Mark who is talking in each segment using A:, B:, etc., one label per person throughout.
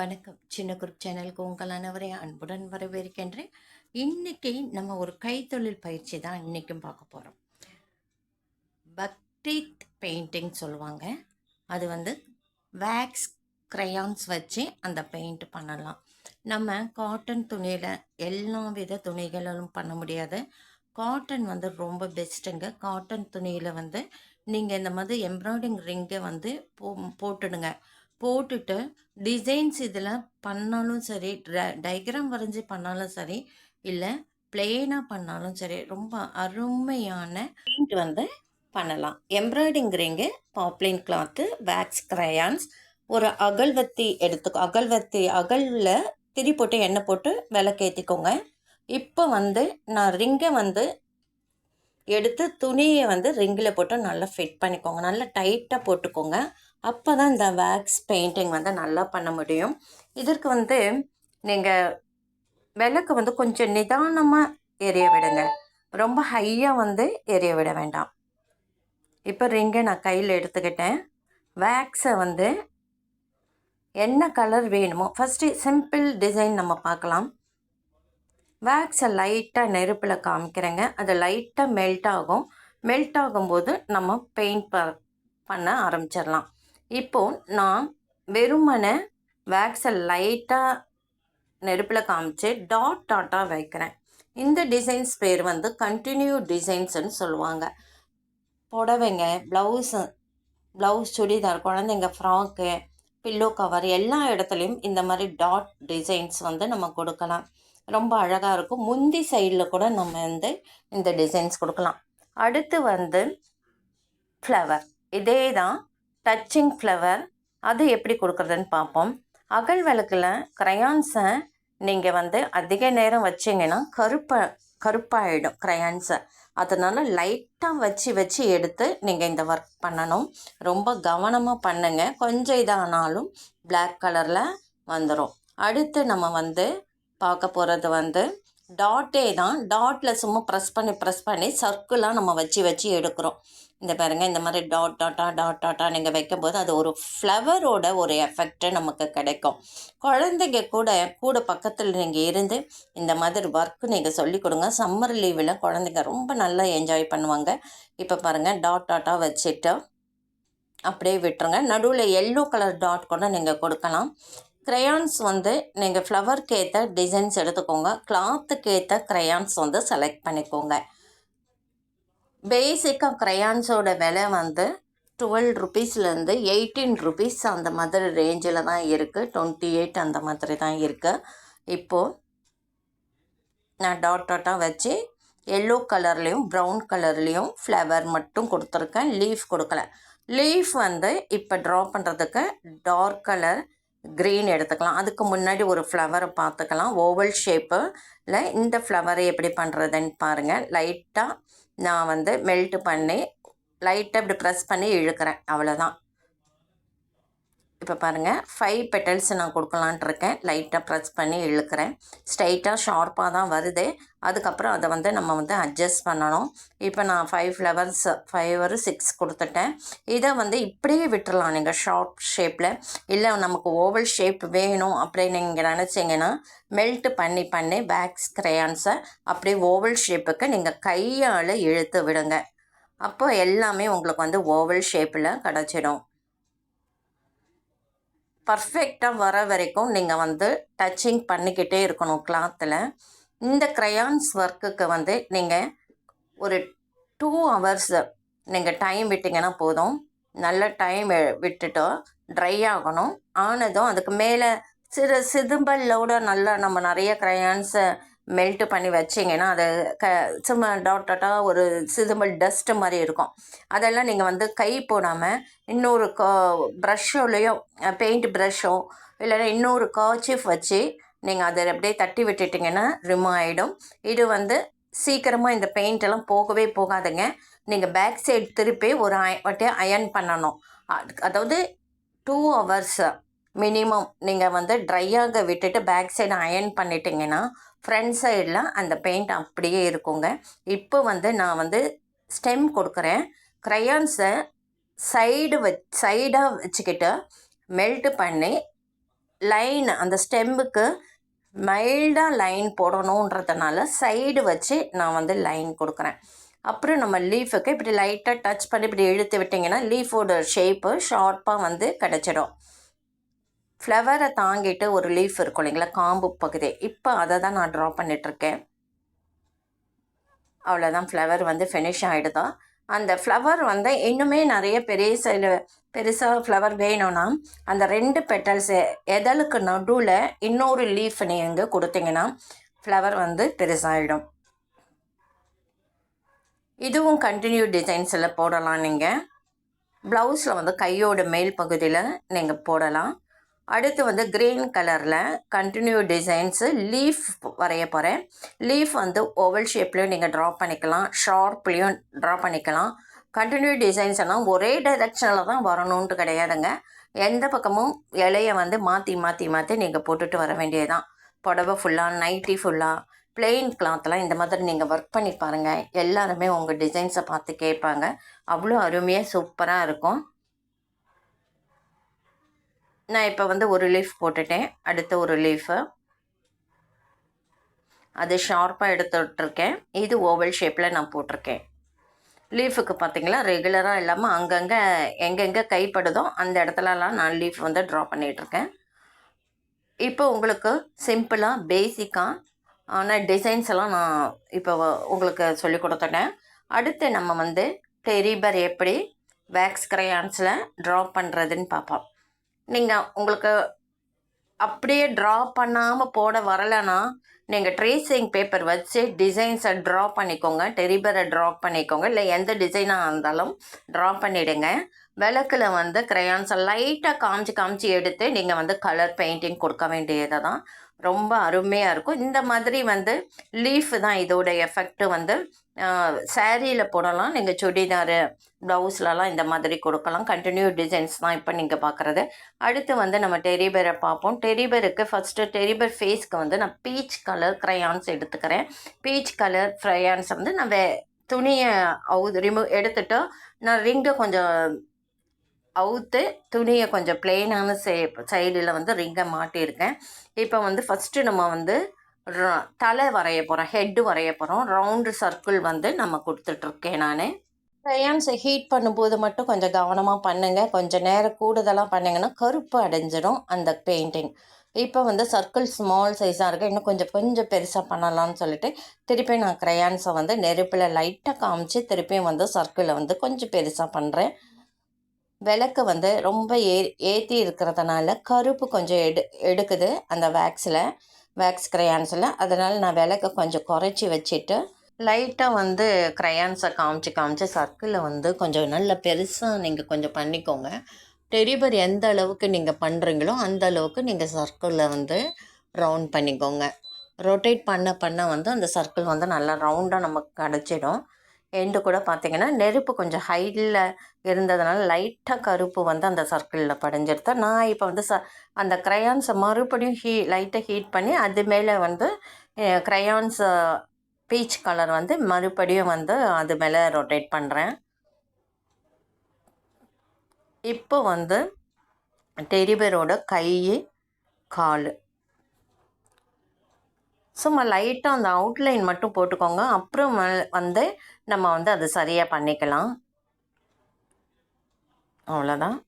A: வணக்கம். சின்ன குரூப் சேனலுக்கு உங்கள் அனைவரையும் அன்புடன் வரவேற்கின்றேன். இன்றைக்கி நம்ம ஒரு கைத்தொழில் பயிற்சி தான் இன்றைக்கும் பார்க்க போகிறோம் பக்ரீத் பெயிண்டிங் சொல்லுவாங்க. அது வந்து வேக்ஸ் க்ரையான்ஸ் வச்சு அந்த பெயிண்ட் பண்ணலாம். நம்ம காட்டன் துணியில் எல்லா வித துணிகளும் பண்ண முடியாது. காட்டன் வந்து ரொம்ப பெஸ்ட்டுங்க காட்டன் துணியில் வந்து நீங்கள் இந்த மாதிரி எம்ப்ராய்டிங் ரிங்கை வந்து போ போட்டுடுங்க. போட்டுட்டு டிசைன்ஸ் இதில் பண்ணாலும் சரி டயக்ராம் வரைஞ்சி பண்ணாலும் சரி இல்லை பிளெயினாக பண்ணாலும் சரி ரொம்ப அருமையான பெயிண்ட் வந்து பண்ணலாம். Embroidering ring poplin cloth wax crayons ஒரு அகல்வத்தி எடுத்துக்கோ அகல்வத்தி அகலில் திரி போட்டு எண்ணெய் போட்டு விளக்கேற்றிக்கோங்க இப்போ வந்து நான் ரிங்கை வந்து எடுத்து துணியை வந்து ரிங்கில் போட்டு நல்லா ஃபிட் பண்ணிக்கோங்க. நல்லா டைட்டாக போட்டுக்கோங்க. அப்போ தான் இந்த வேக்ஸ் பெயிண்டிங் வந்து நல்லா பண்ண முடியும். இதற்கு வந்து நீங்கள் விளக்கு வந்து கொஞ்சம் நிதானமாக எரிய விடுங்க. ரொம்ப ஹையாக வந்து எரிய விட வேண்டாம். இப்போ ரிங்கை நான் கையில் எடுத்துக்கிட்டேன். வேக்ஸை வந்து என்ன கலர் வேணுமோ ஃபஸ்ட்டு சிம்பிள் டிசைன் நம்ம பார்க்கலாம். வேக்ஸை லைட்டாக நெருப்பில் காமிக்கிறேங்க. அது லைட்டாக மெல்ட் ஆகும். மெல்ட் ஆகும்போது நம்ம பெயிண்ட் ப பண்ண ஆரம்பிச்சிடலாம். இப்போது நான் வெறுமனை வேக்ஸை லைட்டாக நெருப்பில் காமிச்சு டாட் டாட்டாக வைக்கிறேன். இந்த டிசைன்ஸ் பேர் வந்து கண்டினியூ டிசைன்ஸ்னு சொல்லுவாங்க. புடவைங்க ப்ளவுஸு ப்ளவுஸ் சுடிதார் குழந்தைங்க ஃப்ராக்கு பில்லோ கவர் எல்லா இடத்துலையும் இந்த மாதிரி டாட் டிசைன்ஸ் வந்து நம்ம கொடுக்கலாம். ரொம்ப அழகாக இருக்கும். முந்தி சைடில் கூட நம்ம வந்து இந்த டிசைன்ஸ் கொடுக்கலாம். அடுத்து வந்து ஃப்ளவர் இதே தான் டச்சிங் ஃப்ளவர் அது எப்படி கொடுக்குறதுன்னு பார்ப்போம். அகல் விளக்கில் க்ரையான்ஸை நீங்கள் வந்து அதிக நேரம் வச்சிங்கன்னா கருப்பை கருப்பாயிடும் க்ரையான்ஸை அதனால் லைட்டாக வச்சு வச்சு எடுத்து நீங்கள் இந்த ஒர்க் பண்ணணும். ரொம்ப கவனமாக பண்ணுங்கள் கொஞ்சம் இதானாலும் பிளாக் கலரில் வந்துடும் அடுத்து நம்ம வந்து பார்க்க போகிறது வந்து டாட்டே தான். டாட்டில் சும்மா ப்ரெஸ் பண்ணி ப்ரெஸ் பண்ணி சர்க்கிளாக நம்ம வச்சு வச்சு எடுக்கிறோம். இந்த பாருங்க இந்த மாதிரி டாட் டாட்டா டாட் டாட்டா நீங்கள் வைக்கும்போது அது ஒரு ஃப்ளவரோட ஒரு எஃபெக்ட்டு நமக்கு கிடைக்கும். குழந்தைங்க கூட கூட பக்கத்தில் நீங்கள் இருந்து இந்த மாதிரி ஒர்க் நீங்கள் சொல்லி கொடுங்க. சம்மர் லீவில் குழந்தைங்க ரொம்ப நல்லா என்ஜாய் பண்ணுவாங்க. இப்போ பாருங்கள் டாட் டாட்டா வச்சுட்டு அப்படியே விட்டுருங்க. நடுவில் எல்லோ கலர் டாட் கூட நீங்கள் கொடுக்கலாம். க்ரையான்ஸ் வந்து நீங்கள் ஃப்ளவருக்கு ஏற்ற டிசைன்ஸ் எடுத்துக்கோங்க. கிளாத்துக்கு ஏற்ற க்ரையான்ஸ் வந்து செலக்ட் பண்ணிக்கோங்க. பேசிக்காக க்ரையான்ஸோட விலை வந்து டுவெல் ருபீஸ்லேருந்து எயிட்டீன் ருபீஸ் அந்த மாதிரி ரேஞ்சில் தான் இருக்குது டுவெண்ட்டி எயிட் அந்த மாதிரி தான் இருக்குது இப்போது நான் டாட் டாட்டாக வச்சு எல்லோ கலர்லேயும் ப்ரௌன் கலர்லேயும் ஃப்ளவர் மட்டும் கொடுத்துருக்கேன். லீஃப் கொடுக்கல. லீஃப் வந்து இப்போ ட்ரா பண்ணுறதுக்கு டார்க் கலர் க்ரீன் எடுத்துக்கலாம். அதுக்கு முன்னாடி ஒரு ஃப்ளவரை பார்த்துக்கலாம். ஓவல் ஷேப்பில் இந்த ஃப்ளவரை எப்படி பண்ணுறதுன்னு பாருங்கள் லைட்டாக நான் வந்து மெல்ட் பண்ணி லைட்டாக இப்படி ப்ரெஸ் பண்ணி இழுக்கிறேன். அவ்வளோதான் இப்போ பாருங்கள் ஃபைவ் பெட்டல்ஸ் நான் கொடுக்கலான்ட்டு இருக்கேன். லைட்டாக ப்ரெஸ் பண்ணி இழுக்கிறேன். ஸ்ட்ரைட்டாக ஷார்ப்பாக தான் வருது. அதுக்கப்புறம் அதை வந்து நம்ம வந்து அட்ஜஸ்ட் பண்ணணும். இப்போ நான் ஃபைவ் ஃப்ளவர்ஸ் ஃபைவ் ஒரு சிக்ஸ் கொடுத்துட்டேன். இதை வந்து இப்படியே விட்டுடலாம் நீங்கள் ஷார்ப் ஷேப்பில் இல்லை நமக்கு ஓவல் ஷேப் வேணும் அப்படின்னு நீங்கள் நினச்சிங்கன்னா மெல்ட் பண்ணி பண்ணி பேக்ஸ் க்ரையான்ஸை அப்படியே ஓவல் ஷேப்புக்கு நீங்கள் கையால் இழுத்து விடுங்க. அப்போ எல்லாமே உங்களுக்கு வந்து ஓவல் ஷேப்பில் கிடச்சிடும். பர்ஃபெக்டாக வர வரைக்கும் நீங்கள் வந்து டச்சிங் பண்ணிக்கிட்டே இருக்கணும் கிளாத்தில் இந்த க்ரையான்ஸ் ஒர்க்குக்கு வந்து நீங்கள் ஒரு டூ ஹவர்ஸ் நீங்கள் டைம் விட்டிங்கன்னா போதும். நல்ல டைம் விட்டுட்டோ ட்ரை ஆகணும். ஆனதும் அதுக்கு மேலே சிறு சிதும்பல்லோட நல்லா நம்ம நிறைய க்ரையான்ஸை மெல்ட் பண்ணி வச்சிங்கன்னா அது க சும்மா டாட் டாட்டாக ஒரு சிதும்பல் டஸ்ட்டு மாதிரி இருக்கும். அதெல்லாம் நீங்கள் வந்து கை போடாமல் இன்னொரு கா ப்ரஷ்ஷோலையோ பெயிண்ட் ப்ரஷ்ஷோ இல்லைன்னா இன்னொரு காச்சிஃப் வச்சு நீங்கள் அதை அப்படியே தட்டி விட்டுட்டிங்கன்னா ரிமூவ் ஆகிடும் இது வந்து சீக்கிரமாக இந்த பெயிண்ட் எல்லாம் போகவே போகாதுங்க. நீங்கள் பேக் சைடு திருப்பி ஒரு அய- வாட்டி அயன் பண்ணணும். அதாவது டூ ஹவர்ஸ் மினிமம் நீங்கள் வந்து ட்ரையாக விட்டுட்டு பேக் சைடு அயன் பண்ணிட்டீங்கன்னா ஃப்ரண்ட் சைடில் அந்த பெயிண்ட் அப்படியே இருக்குங்க. இப்போ வந்து நான் வந்து ஸ்டெம் கொடுக்குறேன். க்ரையான்ஸை சைடு வச் சைடாக வச்சுக்கிட்டு மெல்ட் பண்ணி லைன் அந்த ஸ்டெம்புக்கு மைல்டாக லைன் போடணுன்றதுனால சைடு வச்சு நான் வந்து லைன் கொடுக்குறேன். அப்புறம் நம்ம லீஃபுக்கு இப்படி லைட்டாக டச் பண்ணி இப்படி இழுத்து விட்டிங்கன்னா லீஃபோட ஷேப்பு ஷார்ப்பாக வந்து கிடச்சிடும். ஃப்ளவரை தாங்கிட்டு ஒரு லீஃப் இருக்கும் இல்லைங்களா? காம்பு பகுதி. இப்போ அதை தான் நான் ட்ரா பண்ணிகிட்ருக்கேன் அவ்வளோதான் ஃப்ளவர் வந்து ஃபினிஷ் ஆகிடுதா அந்த ஃப்ளவர் வந்து இன்னுமே நிறைய பெரிய சைடு பெருசாக ஃப்ளவர் வேணும்னா அந்த ரெண்டு பெட்டல்ஸ் எதலுக்கு நடுவில் இன்னொரு லீஃப் நீங்கள் கொடுத்தீங்கன்னா ஃப்ளவர் வந்து பெருசாகிடும் இதுவும் கண்டினியூ டிசைன்ஸில் போடலாம் நீங்கள் ப்ளவுஸில் வந்து கையோட மேல் பகுதியில் நீங்கள் போடலாம். அடுத்து வந்து க்ரீன் கலரில் கண்டினியூ டிசைன்ஸு லீஃப் வரைய போகிறேன் லீஃப் வந்து ஓவல் ஷேப்லேயும் நீங்கள் ட்ரா பண்ணிக்கலாம். ஷார்ப்லேயும் ட்ரா பண்ணிக்கலாம். கண்டினியூ டிசைன்ஸ் எல்லாம் ஒரே டைரெக்ஷனில் தான் வரணுன்ட்டு கிடையாதுங்க. எந்த பக்கமும் இலையை வந்து மாற்றி மாற்றி மாற்றி நீங்கள் போட்டுட்டு வர வேண்டியதுதான். புடவை ஃபுல்லாக நைட்டி ஃபுல்லாக பிளெயின் கிளாத்லாம் இந்த மாதிரி நீங்கள் ஒர்க் பண்ணி பாருங்கள் எல்லாருமே உங்கள் டிசைன்ஸை பார்த்து கேட்பாங்க. அவ்வளோ அருமையாக சூப்பராக இருக்கும். நான் இப்போ வந்து ஒரு லீஃப் போட்டுட்டேன். அடுத்த ஒரு லீஃபு அது ஷார்ப்பாக எடுத்துட்ருக்கேன் இது ஓவல் ஷேப்பில் நான் போட்டிருக்கேன். லீஃபுக்கு பார்த்தீங்களா ரெகுலராக இல்லாமல் அங்கங்கே எங்கெங்கே கைப்படுதோ அந்த இடத்துலலாம் நான் லீஃப் வந்து ட்ரா பண்ணிகிட்ருக்கேன் இப்போ உங்களுக்கு சிம்பிளாக பேசிக்காக ஆனால் டிசைன்ஸ் எல்லாம் நான் இப்போ உங்களுக்கு சொல்லி கொடுத்துட்டேன். அடுத்து நம்ம வந்து டெரிபர் எப்படி வேக்ஸ் கிரையான்ஸில் ட்ரா பண்ணுறதுன்னு பார்ப்போம் நீங்கள் உங்களுக்கு அப்படியே ட்ரா பண்ணாமல் போட வரலைன்னா நீங்கள் ட்ரேசிங் பேப்பர் வச்சு டிசைன்ஸை ட்ரா பண்ணிக்கோங்க. டெரிபரை ட்ரா பண்ணிக்கோங்க. இல்லை எந்த டிசைனாக இருந்தாலும் ட்ரா பண்ணிவிடுங்க விளக்கில் வந்து க்ரையான்ஸை லைட்டாக காமிச்சு காமிச்சு எடுத்து நீங்கள் வந்து கலர் பெயிண்டிங் கொடுக்க வேண்டியதை தான் ரொம்ப அருமையாக இருக்கும். இந்த மாதிரி வந்து லீஃப் தான் இதோட எஃபெக்ட் வந்து சேரீயில் போடலாம். நீங்கள் சுடிதாரு ப்ளவுஸ்லலாம் இந்த மாதிரி கொடுக்கலாம். கண்டினியூ டிசைன்ஸ் தான் இப்போ நீங்கள் பார்க்குறது அடுத்து வந்து நம்ம டெரிபரை பார்ப்போம். டெரிபருக்கு ஃபஸ்ட்டு டெரிபர் ஃபேஸ்க்கு வந்து நான் பீச் கலர் க்ரையான்ஸ் எடுத்துக்கிறேன். பீச் கலர் க்ரையான்ஸ் வந்து நான் வே துணியை அவு ரிமூவ் எடுத்துகிட்டு நான் ரிங்கை கொஞ்சம் அவுத்து துணியை கொஞ்சம் பிளெயினான சே சைடில் வந்து ரிங்கை மாட்டியிருக்கேன். இப்போ வந்து ஃபஸ்ட்டு நம்ம வந்து தலை வரைய போகிறோம் ஹெட்டு வரைய போகிறோம் ரவுண்டு சர்க்கிள் வந்து நம்ம கொடுத்துட்ருக்கேன் நான். க்ரையான்ஸை ஹீட் பண்ணும்போது மட்டும் கொஞ்சம் கவனமாக பண்ணுங்கள் கொஞ்சம் நேரம் கூடுதலாக பண்ணிங்கன்னா கருப்பு அடைஞ்சிடும் அந்த பெயிண்டிங் இப்போ வந்து சர்க்கிள் ஸ்மால் சைஸாக இருக்குது இன்னும் கொஞ்சம் கொஞ்சம் பெருசாக பண்ணலாம்னு சொல்லிட்டு திருப்பி நான் க்ரையான்ஸை வந்து நெருப்பில் லைட்டாக காமிச்சு திருப்பியும் வந்து சர்க்கிளை வந்து கொஞ்சம் பெருசாக பண்ணுறேன் விளக்கு வந்து ரொம்ப ஏ ஏற்றி இருக்கிறதுனால கருப்பு கொஞ்சம் எடு எடுக்குது அந்த வேக்ஸில் வேக்ஸ் க்ரையான்ஸில் அதனால் நான் விளக்கை கொஞ்சம் குறைச்சி வச்சுட்டு லைட்டாக வந்து க்ரையான்ஸை காமிச்சு காமிச்சு சர்க்கிளில் வந்து கொஞ்சம் நல்ல பெருசாக நீங்கள் கொஞ்சம் பண்ணிக்கோங்க. டெரிபர் எந்த அளவுக்கு நீங்கள் பண்ணுறீங்களோ அந்த அளவுக்கு நீங்கள் சர்க்கிளில் வந்து ரவுண்ட் பண்ணிக்கோங்க. ரொட்டேட் பண்ண பண்ண வந்து அந்த சர்க்கிள் வந்து நல்லா ரவுண்டாக நமக்கு கிடச்சிடும். எண்டு கூட பார்த்திங்கன்னா நெருப்பு கொஞ்சம் ஹைட்டில் இருந்ததுனால லைட்டாக கருப்பு வந்து அந்த சர்க்கிளில் படிஞ்சிருது. நான் இப்போ வந்து ச அந்த க்ரையான்ஸை மறுபடியும் ஹீ லைட்டாக ஹீட் பண்ணி அது மேலே வந்து க்ரையான்ஸ் பீச் கலர் வந்து மறுபடியும் வந்து அது மேலே ரொட்டேட் பண்ணுறேன் இப்போ வந்து டெரிபரோட கை கால். சும்மா லைட்டாக அந்த அவுட்லைன் மட்டும் போட்டுக்கோங்க. அப்புறம் வந்து நம்ம வந்து அது சரியாக பண்ணிக்கலாம். அவ்வளோதான்.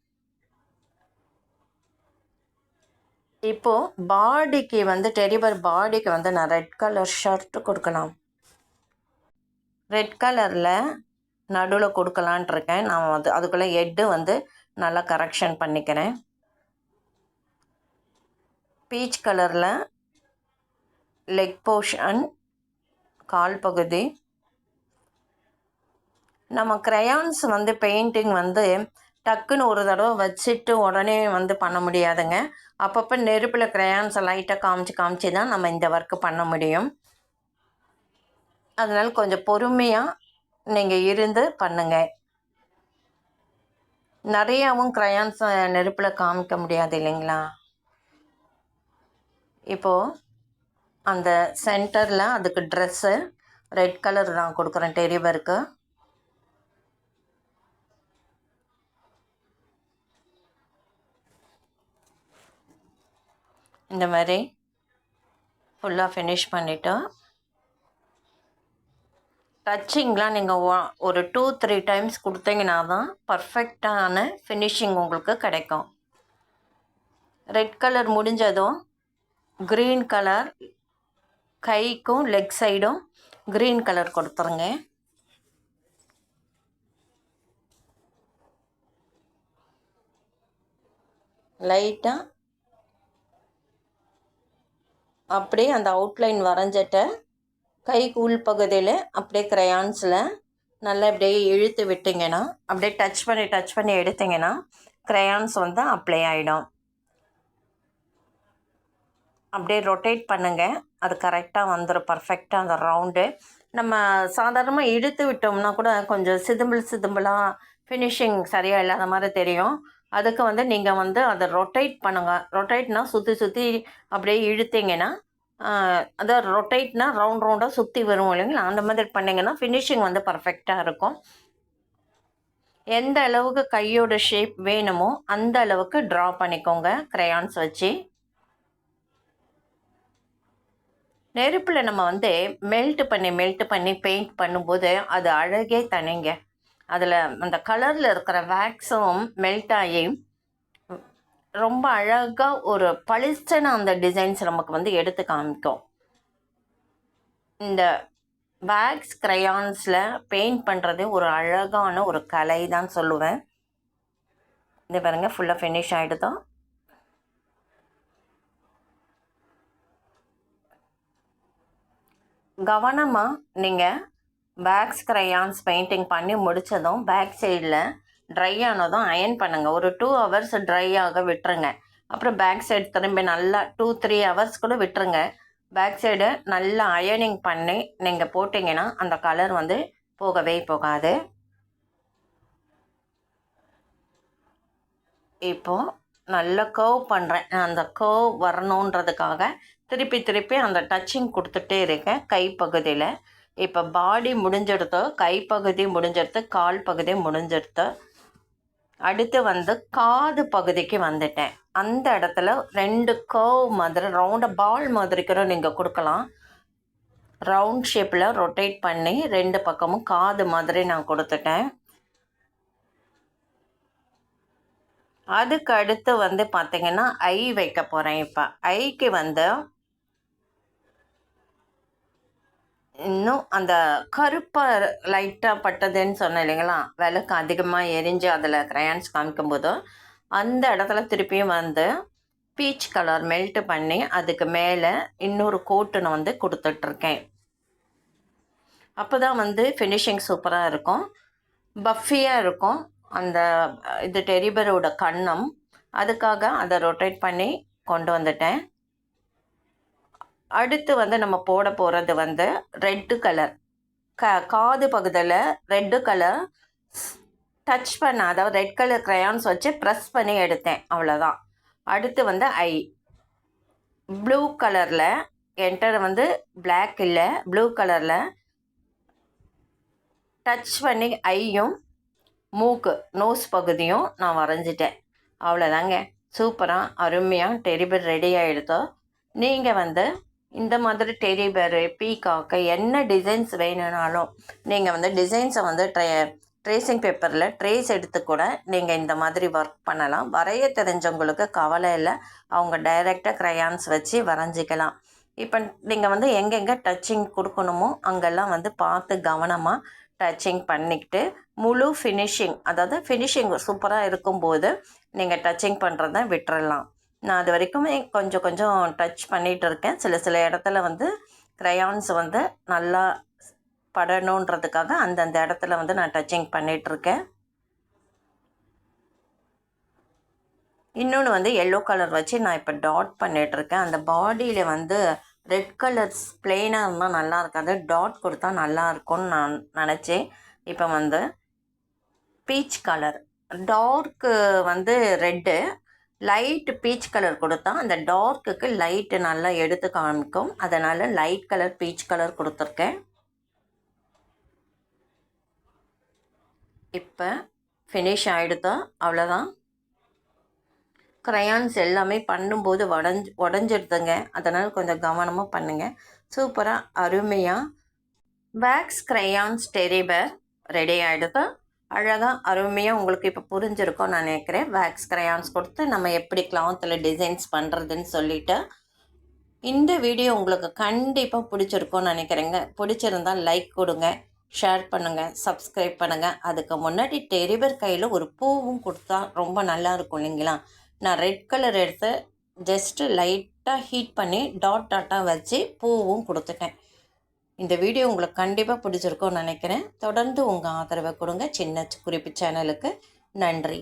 A: இப்போது பாடிக்கு வந்து டெரிபர் பாடிக்கு வந்து நான் ரெட் கலர் ஷர்ட்டு கொடுக்கலாம். ரெட் கலரில் நடுவில் கொடுக்கலான் இருக்கேன். நான் வந்து அதுக்குள்ளே எட்டு வந்து நல்லா கரெக்ஷன் பண்ணிக்கிறேன். பீச் கலரில் லெக் போர்ஷன் கால் பகுதி. நம்ம க்ரையான்ஸ் வந்து பெயிண்டிங் வந்து டக்குன்னு ஒரு தடவை வச்சுட்டு உடனே வந்து பண்ண முடியாதுங்க. அப்பப்போ நெருப்பில் க்ரையான்ஸை லைட்டாக காமிச்சு காமிச்சு தான் நம்ம இந்த ஒர்க்கு பண்ண முடியும். அதனால் கொஞ்சம் பொறுமையாக நீங்கள் இருந்து பண்ணுங்கள் நிறையாவும் க்ரையான்ஸை நெருப்பில் காமிக்க முடியாது இல்லைங்களா? இப்போது அந்த சென்டரில் அதுக்கு ட்ரெஸ்ஸு ரெட் கலர் நான் கொடுக்குறேன் டெரிவருக்கு இந்த மாதிரி ஃபுல்லாக ஃபினிஷ் பண்ணிவிட்டு டச்சிங்லாம் நீங்கள் ஒரு டூ த்ரீ டைம்ஸ் கொடுத்தீங்கன்னா தான் பர்ஃபெக்டான ஃபினிஷிங் உங்களுக்கு கிடைக்கும். ரெட் கலர் முடிஞ்சதும் க்ரீன் கலர் கைக்கும் லெக் சைடும் க்ரீன் கலர் கொடுத்துருங்க. லைட்டாக அப்படியே அந்த அவுட்லைன் வரைஞ்சிட்ட கைக்கு உள் பகுதியில் அப்படியே க்ரையான்ஸில் நல்லா அப்படியே இழுத்து விட்டிங்கன்னா அப்படியே டச் பண்ணி டச் பண்ணி எடுத்திங்கன்னா க்ரையான்ஸ் வந்து அப்ளை ஆகிடும் அப்படியே ரொட்டேட் பண்ணுங்கள் அது கரெக்டாக வந்துடும் பர்ஃபெக்டாக அந்த ரவுண்டு நம்ம சாதாரணமாக இழுத்து விட்டோம்னா கூட கொஞ்சம் சிதும்பிள் சிதும்பிளாக ஃபினிஷிங் சரியாக இல்லாத மாதிரி தெரியும். அதுக்கு வந்து நீங்கள் வந்து அதை ரொட்டேட் பண்ணுங்கள் ரொட்டேட்னா சுற்றி சுற்றி அப்படியே இழுத்தீங்கன்னா அதாவது ரொட்டேட்னா ரவுண்ட் ரவுண்டாக சுற்றி வரும் இல்லைங்களா? அந்த மாதிரி பண்ணிங்கன்னா ஃபினிஷிங் வந்து பர்ஃபெக்டாக இருக்கும். எந்த அளவுக்கு கையோட ஷேப் வேணுமோ அந்த அளவுக்கு ட்ரா பண்ணிக்கோங்க க்ரையான்ஸ் வச்சு. நெருப்பில் நம்ம வந்து மெல்ட் பண்ணி மெல்ட் பண்ணி பெயிண்ட் பண்ணும்போது அது அழகே தனிங்க. அதில் அந்த கலரில் இருக்கிற வேக்ஸும் மெல்ட் ஆகி ரொம்ப அழகாக ஒரு பளிச்சன அந்த டிசைன்ஸ் நமக்கு வந்து எடுத்து காமிக்கும். இந்த வேக்ஸ் க்ரையான்ஸில் பெயிண்ட் பண்ணுறது ஒரு அழகான ஒரு கலை தான் சொல்லுவேன். இது பாருங்கள் ஃபுல்லாக ஃபினிஷ் ஆகிடுதான் கவனமாக நீங்கள் பேக்ஸ் க்ரையான்ஸ் பெயிண்டிங் பண்ணி முடித்ததும் பேக் சைடில் ட்ரை ஆனதும் அயன் பண்ணுங்கள் ஒரு டூ ஹவர்ஸ் ட்ரை ஆக விட்டுருங்க. அப்புறம் பேக் சைடு திரும்பி நல்லா டூ த்ரீ ஹவர்ஸ் கூட விட்டுருங்க. பேக் சைடு நல்லா அயனிங் பண்ணி நீங்கள் போட்டிங்கன்னா அந்த கலர் வந்து போகவே போகாது. இப்போது நல்ல கர்வ் பண்ணுறேன் அந்த கர்வ் வரணுன்றதுக்காக திருப்பி திருப்பி அந்த டச்சிங் கொடுத்துட்டே இருக்கேன். கைப்பகுதியில். இப்போ பாடி முடிஞ்சிடுத்தோ கைப்பகுதி முடிஞ்சிடுத்து கால் பகுதி முடிஞ்சிடுத்து அடுத்து வந்து காது பகுதிக்கு வந்துட்டேன். அந்த இடத்துல ரெண்டு கர்வ் மாதிரி ரவுண்டாக பால் மாதிரி கூட நீங்கள் கொடுக்கலாம். ரவுண்ட் ஷேப்பில் ரொட்டேட் பண்ணி ரெண்டு பக்கமும் காது மாதிரி நான் கொடுத்துட்டேன். அதுக்கு அடுத்து வந்து பார்த்திங்கன்னா ஐ வைக்க போகிறேன் இப்போ. ஐக்கு வந்து இன்னும் அந்த கருப்பை லைட்டாக பட்டதுன்னு சொன்னேன் இல்லைங்களா? விளக்கு அதிகமாக எரிஞ்சு அதில் க்ரையான்ஸ் காமிக்கும்போது அந்த இடத்துல திருப்பியும் வந்து பீச் கலர் மெல்ட்டு பண்ணி அதுக்கு மேலே இன்னொரு கோட்டு நான் வந்து கொடுத்துட்ருக்கேன். அப்போ தான் வந்து ஃபினிஷிங் சூப்பராக இருக்கும். பஃபியாக இருக்கும். அந்த இது டெரிபரோட கண்ணம் அதுக்காக அதை ரொட்டேட் பண்ணி கொண்டு வந்துட்டேன். அடுத்து வந்து நம்ம போட போகிறது வந்து ரெட்டு கலர் க காது பகுதியில் ரெட்டு கலர் டச் பண்ண அதாவது ரெட் கலர் க்ரையான்ஸ் வச்சு ப்ரெஸ் பண்ணி எடுத்தேன் அவ்வளோதான் அடுத்து வந்து ஐ ப்ளூ கலரில் என்கிட்ட வந்து பிளாக் இல்லை ப்ளூ கலரில் டச் பண்ணி ஐயும் மூக்கு நோஸ் பகுதியும் நான் வரைஞ்சிட்டேன். அவ்வளோதாங்க சூப்பராக அருமையாக டெரிபர் ரெடி ஆகிடுதோ நீங்கள் வந்து இந்த மாதிரி டெரிபரு பீகாக்கு என்ன டிசைன்ஸ் வேணும்னாலும் நீங்கள் வந்து டிசைன்ஸை வந்து ட்ரே ட்ரேசிங் பேப்பரில் ட்ரேஸ் எடுத்து கூட நீங்கள் இந்த மாதிரி ஒர்க் பண்ணலாம். வரைய தெரிஞ்சவங்களுக்கு கவலை இல்லை. அவங்க டைரெக்டாக க்ரையான்ஸ் வச்சு வரைஞ்சிக்கலாம். இப்போ நீங்கள் வந்து எங்கெங்கே டச்சிங் கொடுக்கணுமோ அங்கெல்லாம் வந்து பார்த்து கவனமாக டச்சிங் பண்ணிக்கிட்டு முழு ஃபினிஷிங் அதாவது ஃபினிஷிங் சூப்பராக இருக்கும்போது நீங்கள் டச்சிங் பண்ணுறத விட்டுறலாம். நான் அது வரைக்குமே கொஞ்சம் கொஞ்சம் டச் பண்ணிகிட்டு இருக்கேன் சில சில இடத்துல வந்து க்ரையான்ஸ் வந்து நல்லா படணுன்றதுக்காக அந்தந்த இடத்துல வந்து நான் டச்சிங் பண்ணிகிட்ருக்கேன் இன்னொன்று வந்து எல்லோ கலர் வச்சு நான் இப்போ டாட் பண்ணிகிட்ருக்கேன் அந்த பாடியில் வந்து ரெட் கலர்ஸ் பிளெயினாக இருந்தால் நல்லா இருக்காது. டாட் கொடுத்தா நல்லா இருக்கும்னு நான் நினச்சேன். இப்போ வந்து பீச் கலர் டார்க்கு வந்து ரெட்டு லைட் பீச் கலர் கொடுத்தா அந்த டார்க்குக்கு லைட்டு நல்லா எடுத்து காமிக்கும். அதனால் லைட் கலர் பீச் கலர் கொடுத்துருக்கேன். இப்போ ஃபினிஷ் ஆகிடுதா அவ்வளோதான் க்ரையான்ஸ் எல்லாமே பண்ணும்போது உடஞ்சி உடஞ்சிடுதுங்க. அதனால் கொஞ்சம் கவனமாக பண்ணுங்கள் சூப்பராக அருமையாக wax crayons teddy bear ready ஆகிடுதா அழகாக அருமையாக உங்களுக்கு இப்போ புரிஞ்சிருக்கும் நான் நினைக்கிறேன். வேக்ஸ் க்ரையான்ஸ் கொடுத்து நம்ம எப்படி கிளாத்தில் டிசைன்ஸ் பண்ணுறதுன்னு சொல்லிட்டு இந்த வீடியோ உங்களுக்கு கண்டிப்பாக பிடிச்சிருக்கும்னு நினைக்கிறேங்க. பிடிச்சிருந்தால் லைக் கொடுங்க ஷேர் பண்ணுங்கள் சப்ஸ்கிரைப் பண்ணுங்கள் அதுக்கு முன்னாடி டெரிபர் கையில் ஒரு பூவும் கொடுத்தா ரொம்ப நல்லா இருக்கும் இல்லைங்களா? நான் ரெட் கலர் எடுத்து ஜஸ்ட்டு லைட்டாக ஹீட் பண்ணி டாட் டாட்டாக வச்சு பூவும் கொடுத்துட்டேன். இந்த வீடியோ உங்களுக்கு கண்டிப்பாக பிடிச்சிருக்கும்னு நினைக்கிறேன். தொடர்ந்து உங்கள் ஆதரவை கொடுங்க. சின்ன குறிப்பு சேனலுக்கு நன்றி.